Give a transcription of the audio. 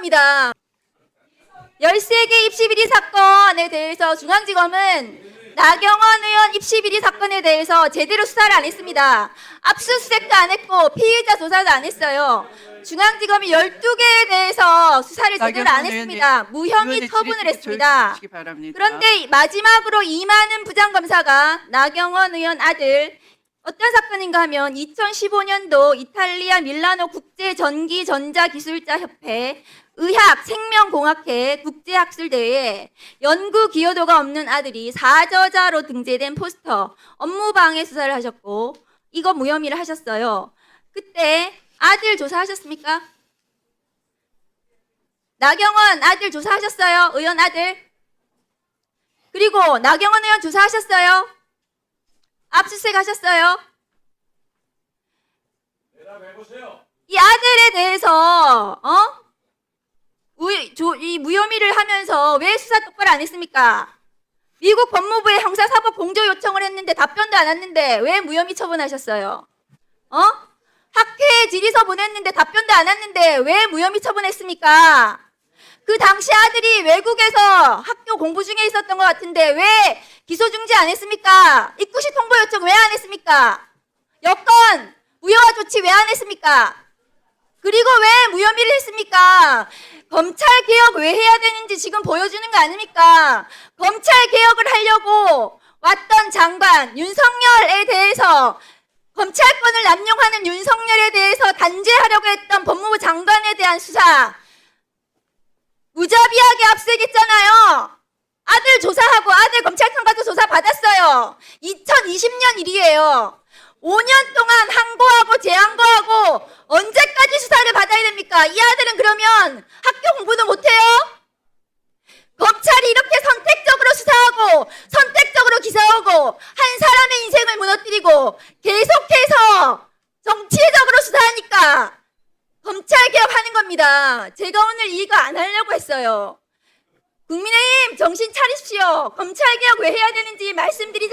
겁니다. 13개 입시 비리 사건에 대해서 중앙지검은 나경원 의원 입시 비리 사건에 대해서 제대로 수사를 안 했습니다. 압수수색도 안 했고 피의자 조사도 안 했어요. 중앙지검이 12개에 대해서 수사를 제대로 안 했습니다. 무혐의 처분을 했습니다. 그런데 마지막으로 이만은 부장검사가 나경원 의원 아들 어떤 사건인가 하면 2015년도 이탈리아 밀라노 국제 전기 전자 기술자 협회 의학 생명공학회 국제학술대회에 연구 기여도가 없는 아들이 사저자로 등재된 포스터 업무방해 수사를 하셨고 이거 무혐의를 하셨어요. 그때 아들 조사하셨습니까? 나경원 아들 조사하셨어요? 의원 아들? 그리고 나경원 의원 조사하셨어요? 압수수색 하셨어요? 이 아들에 대해서 어? 우- 조- 이 무혐의를 하면서 왜 수사 똑바로 안 했습니까? 미국 법무부에 형사사법 공조 요청을 했는데 답변도 안 왔는데 왜 무혐의 처분하셨어요? 어? 학회에 질의서 보냈는데 답변도 안 왔는데 왜 무혐의 처분했습니까? 그 당시 아들이 외국에서 학교 공부 중에 있었던 것 같은데 왜 기소 중지 안 했습니까? 입구시 통보 요청 왜 안 했습니까? 여건 무효화 조치 왜 안 했습니까? 그리고 왜 무혐의를 했습니까? 검찰 개혁 왜 해야 되는지 지금 보여주는 거 아닙니까? 검찰 개혁을 하려고 왔던 장관 윤석열에 대해서 검찰권을 남용하는 윤석열에 대해서 단죄하려고 했던 법무부 장관에 대한 수사 무자비하게 압수했잖아요. 아들 조사하고 아들 검찰청 가서 조사 받았어요. 2020년 일이에요. 5년 동안 항고하고 재항고하고 언제까지 수사를 받아야 됩니까? 이 아들은 그러면 학교 공부도 못해요? 검찰이 이렇게 선택적으로 수사하고 선택적으로 기소하고 한 사람의 인생을 무너뜨리고 계속해서 정치적으로 수사하니까 겁니다. 제가 오늘 이거 안 하려고 했어요. 국민의힘 정신 차리십시오. 검찰 개혁 왜 해야 되는지 말씀드리잖